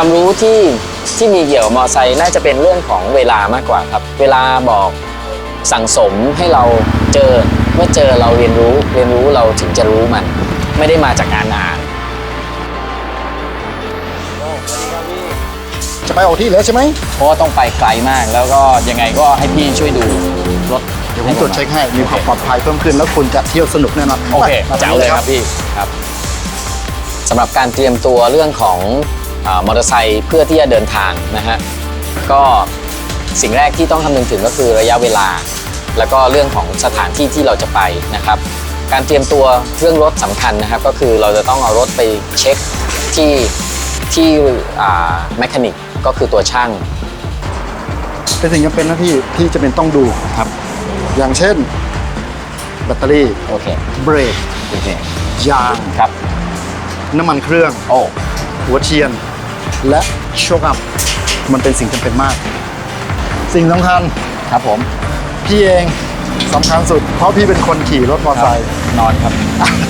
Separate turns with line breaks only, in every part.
ความรู้ที่ที่มีเกี่ยวกับมอไซค์น่าจะเป็นเรื่องของเวลามากกว่าครับ เวลาบอกสั่งสมให้เราเจอเมื่อเจอเราเรียนรู้เรียนรู้เราถึงจะรู้มัน ไม่ได้มาจากการอ่าน
จะไปออกที่แล้วใช่ไหม
เพราะว่าต้องไปไกลมากแล้วก็ยังไงก็ให้พี่ช่วยดูรถ
เดี๋ยวผมตรวจเช็คให้มีความปลอดภัยเพิ่มขึ้นแล้วคุณจะเที่ยวสนุกแน่นอน
โอเค
ไป
เจ๋วเลยครับพี่ครับ
สำหรับการเตรียมตัวเรื่องของอา มอเตอร์ไซค์เพื่อที่จะเดินทางนะฮะก็สิ่งแรกที่ต้องคำนึงถึงก็คือระยะเวลา แล้วก็เรื่องของสถานที่ที่เราจะไปนะครับ การเตรียมตัวเรื่องรถสำคัญนะครับ ก็คือเราจะต้องเอารถไปเช็คที่ที่แมคานิกก็คือตัวช่าง
เป็นสิ่งจำเป็นนะพี่ที่จะเป็นต้องดู
ครับ
อย่างเช่น แบตเตอรี่
โอเค
เบรก
โอเค
ยาง
ครับ
น้ำมันเครื่อง
โอ้
หัวเทียน และโชคอัพมันเป็นสิ่งจำเป็นมาก สิ่งสำคัญ
ครับผม
พี่เองสำคัญสุด เพราะพี่เป็นคนขี่รถมอเตอร์ไซค์
นอนครับ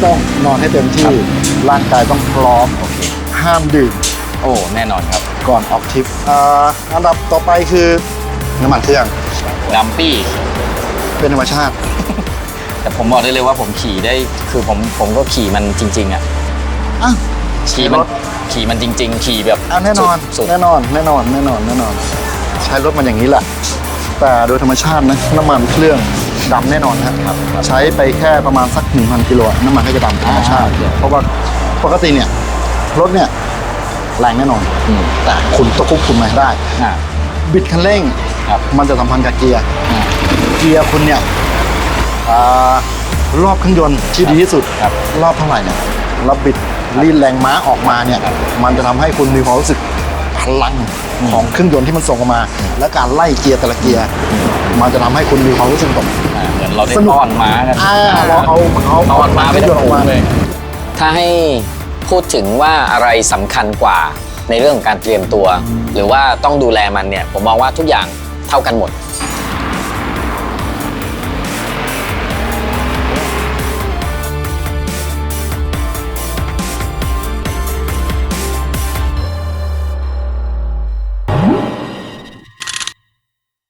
ต้องนอนให้เต็มที่ร่างกายต้องพร้อม
โอเค
ห้ามดื่ม
โอ้แน่นอนครับ
ก่อนออกทริปอ่าอันดับต่อไปคือ น้ำมันเครื่อง
ดัมปี้
เป็นธรรมชาติ
แต่ผมบอกได้เลยว่าผมขี่ได้ คือผมผมก็ขี่มันจริง ๆ อะ
อะ
ขี่มัน
รถ
ขี่มันจริง ๆ ขี่แบบ
อะแน่นอน
สุด
แน่นอน แน่นอน แน่นอน แน่นอน ใช้รถมันอย่างนี้แหละ แต่โดยธรรมชาตินะน้ำมันเครื่องดำแน่นอนนะครับ ใช้ไปแค่ประมาณสัก 1,000กิโลน้ำมันก็จะดำธรรมชาติ เพราะว่าปกติเนี่ยรถเนี่ยแรงแน่นอน
อืม
แต่คุณต้องควบคุมมันให้ได้
อ่า
บิดคันเร่ง
ครับ
มันจะสัมพันธ์กับเกียร์
อ่า
เกียร์คุณเนี่ยอ่ารอบเครื่องยนต์ที่ดีที่สุด
ครับ
รอบเท่าไหร่เนี่ยเราบิด รีดแรงม้าออกมาเนี่ยมันจะทำให้คุณมีความรู้สึกพลังของเครื่องยนต์ที่มันส่งออกมา และการไล่เกียร์แต่ละเกียร์มันจะทำให้คุณมีความรู้สึกแบบ
อ่าเหมือนเราได้
สนุก
ต้อนม้ากัน
อ่าเราเอาเอา
ต้อนม้าไป
เครื่
ทั้
อง
ง
ยนต์ออกมา
ฝูงเลย
ถ้าให้พูดถึงว่าอะไรสำคัญกว่าในเรื่องของการเตรียมตัว หรือว่าต้องดูแลมันเนี่ยผมมองว่าทุกอย่างเท่ากันหมด